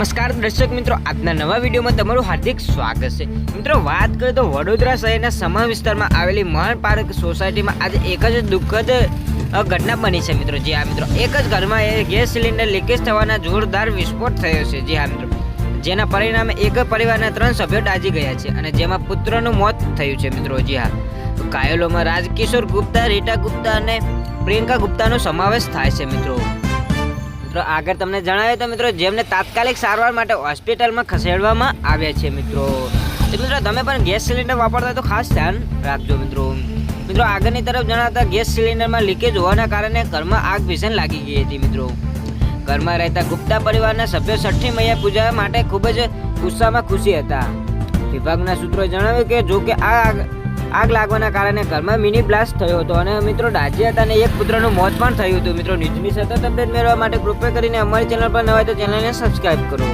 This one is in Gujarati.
નમસ્કાર દર્શક મિત્રો, આજના નવા વિડીયોમાં તમારું હાર્દિક સ્વાગત છે. મિત્રો, વાત કરીએ તો વડોદરા શહેરના સમા વિસ્તારમાં આવેલી મહાન પાર્ક સોસાયટીમાં આજે એક જ દુઃખદ ઘટના બની છે મિત્રો. જી હા, મિત્રો. એક જ ઘરમાં એ ગેસ સિલિન્ડર લીકેજ થવાના જોરદાર વિસ્ફોટ થયો છે. જી હા, મિત્રો. જેના પરિણામે એક પરિવારના ત્રણ સભ્યો ડાજી ગયા છે અને જેમાં પુત્રનું મોત થયું છે, મિત્રો. જી હા. ઘાયલોમાં રાજકિશોર ગુપ્તા, રીટા ગુપ્તા અને પ્રિયંકા ગુપ્તાનો સમાવેશ થાય છે, મિત્રો. મિત્રો, આગળ તમને જણાવ્યું તો મિત્રો, જેમને તાત્કાલિક સારવાર માટે હોસ્પિટલમાં ખસેડવામાં આવ્યા છે મિત્રો. તો મિત્રો, તમે પણ ગેસ સિલિન્ડર વાપરતા તો ખાસ ધ્યાન રાખજો મિત્રો. મિત્રો, આગળની તરફ જણાવતા ગેસ સિલિન્ડરમાં લીકેજ હોવાના કારણે ઘરમાં આગ ભીષણ લાગી ગઈ હતી મિત્રો. ઘરમાં રહેતા ગુપ્તા પરિવારના સભ્યો છઠ્ઠી મૈયા પૂજા માટે ખૂબ જ ગુસ્સામાં ખુશી હતા. વિભાગના સૂત્રોએ જણાવ્યું કે જો કે આ આગ લાગવાના કારણે ઘરમાં મિની બ્લાસ્ટ થયો હતો અને મિત્રો દાઝ્યા હતા અને એક પુત્રનું મોત પણ થયું હતું. મિત્રો ન્યૂઝની સતત અપડેટ મેળવવા માટે કૃપા કરીને અમારી ચેનલ પર નવા તો ચેનલને સબસ્ક્રાઇબ કરો.